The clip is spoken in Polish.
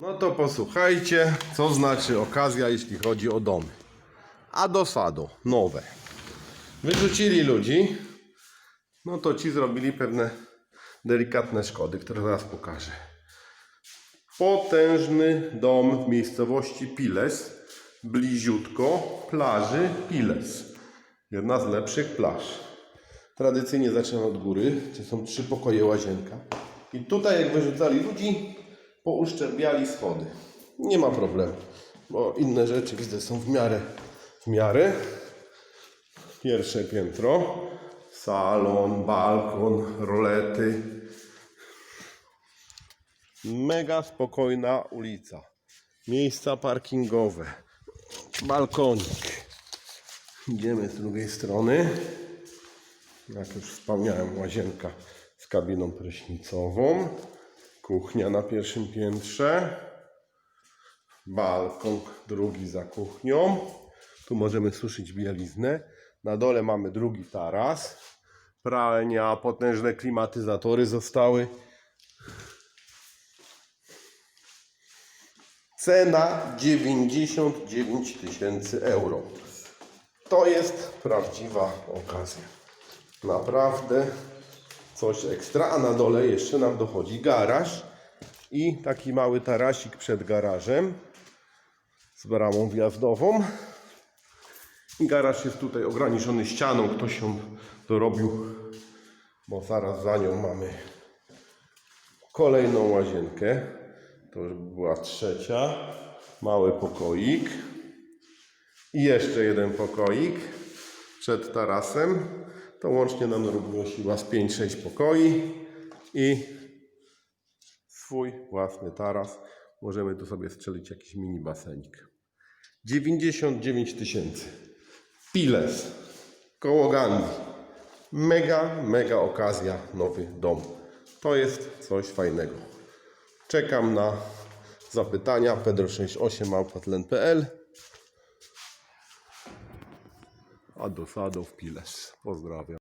No to posłuchajcie, co znaczy okazja, jeśli chodzi o domy. Adosado, nowe. Wyrzucili ludzi, no to ci zrobili pewne delikatne szkody, które zaraz pokażę. Potężny dom w miejscowości Piles, bliziutko plaży Piles. Jedna z lepszych plaż. Tradycyjnie zaczynam od góry, gdzie są trzy pokoje łazienka. I tutaj jak wyrzucali ludzi, pouszczerbiali schody. Nie ma problemu, bo inne rzeczy widzę są w miarę, w miarę. Pierwsze piętro, salon, balkon, rolety. Mega spokojna ulica. Miejsca parkingowe. Balkonik. Idziemy z drugiej strony. Jak już wspomniałem, łazienka z kabiną prysznicową. Kuchnia na pierwszym piętrze. Balkon drugi za kuchnią. Tu możemy suszyć bieliznę. Na dole mamy drugi taras. Pralnia, potężne klimatyzatory zostały. Cena 99 tysięcy euro. To jest prawdziwa okazja. Naprawdę coś ekstra. A na dole jeszcze nam dochodzi garaż i taki mały tarasik przed garażem z bramą wjazdową. I garaż jest tutaj ograniczony ścianą. Ktoś ją dorobił, bo zaraz za nią mamy kolejną łazienkę. To już była trzecia. Mały pokoik. I jeszcze jeden pokoik przed tarasem. To łącznie nam robiło siła z 5-6 pokoi i swój własny taras. Możemy tu sobie strzelić jakiś mini basenik. 99 tysięcy. Piles. Koło Gandhi. Mega, mega okazja, nowy dom. To jest coś fajnego. Czekam na zapytania pedro68małpatlen.pl A do sadów Piles. Pozdrawiam.